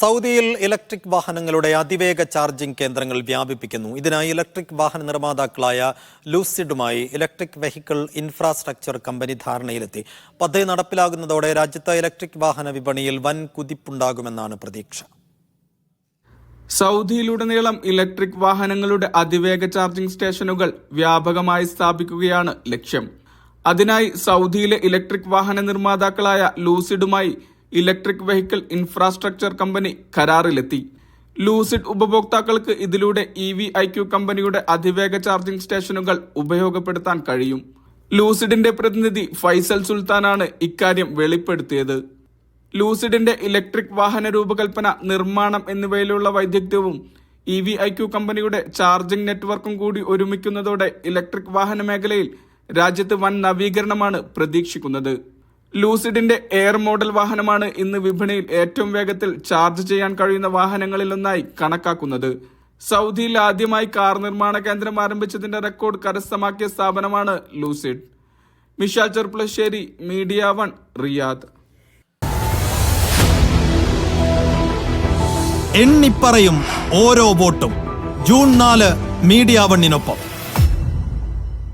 സൗദിയിൽ ഇലക്ട്രിക് വാഹനങ്ങളുടെ അതിവേഗ ചാർജിംഗ് കേന്ദ്രങ്ങൾ വ്യാപിപ്പിക്കുന്നു. ഇതിനായി ഇലക്ട്രിക് വാഹന നിർമ്മാതാക്കളായ ലൂസിഡുമായി ഇലക്ട്രിക് വെഹിക്കിൾ ഇൻഫ്രാസ്ട്രക്ചർ കമ്പനി ധാരണയിലെത്തി. പദ്ധതി നടപ്പിലാകുന്നതോടെ രാജ്യത്തെ ഇലക്ട്രിക് വാഹന വിപണിയിൽ വൻ കുതിപ്പുണ്ടാകുമെന്നാണ് പ്രതീക്ഷ. സൗദിയിലുടനീളം ഇലക്ട്രിക് വാഹനങ്ങളുടെ അതിവേഗ ചാർജിംഗ് സ്റ്റേഷനുകൾ വ്യാപകമായി സ്ഥാപിക്കുകയാണ് ലക്ഷ്യം. അതിനായി സൗദിയിലെ ഇലക്ട്രിക് വാഹന നിർമ്മാതാക്കളായ ലൂസിഡുമായി ഇലക്ട്രിക് വെഹിക്കിൾ ഇൻഫ്രാസ്ട്രക്ചർ കമ്പനി കരാറിലെത്തി. ലൂസിഡ് ഉപഭോക്താക്കൾക്ക് ഇതിലൂടെ ഇ വി ഐ ക്യു കമ്പനിയുടെ അതിവേഗ ചാർജിംഗ് സ്റ്റേഷനുകൾ ഉപയോഗപ്പെടുത്താൻ കഴിയും. ലൂസിഡിന്റെ പ്രതിനിധി ഫൈസൽ സുൽത്താനാണ് ഇക്കാര്യം വെളിപ്പെടുത്തിയത്. ലൂസിഡിന്റെ ഇലക്ട്രിക് വാഹന രൂപകൽപ്പന നിർമ്മാണം എന്നിവയിലുള്ള വൈദഗ്ധ്യവും ഇ വി ഐ ക്യു കമ്പനിയുടെ ചാർജിംഗ് നെറ്റ്വർക്കും കൂടി ഒരുമിക്കുന്നതോടെ ഇലക്ട്രിക് വാഹന മേഖലയിൽ രാജ്യത്ത് വൻ നവീകരണമാണ് പ്രതീക്ഷിക്കുന്നത്. ലൂസിഡിന്റെ എയർ മോഡൽ വാഹനമാണ് ഇന്ന് വിപണിയിൽ ഏറ്റവും വേഗത്തിൽ ചാർജ് ചെയ്യാൻ കഴിയുന്ന വാഹനങ്ങളിലൊന്നായി കണക്കാക്കുന്നത്. സൗദിയിൽ ആദ്യമായി കാർ നിർമ്മാണ കേന്ദ്രം ആരംഭിച്ചതിന്റെ റെക്കോർഡ് കരസ്ഥമാക്കിയ സ്ഥാപനമാണ് Lucid. Mishal Cherpulassery media one Riyadh. എണ്ണിപ്പറയും ഓരോ വോട്ടും. ജൂൺ നാല് മീഡിയ വണ്ണിനൊപ്പം.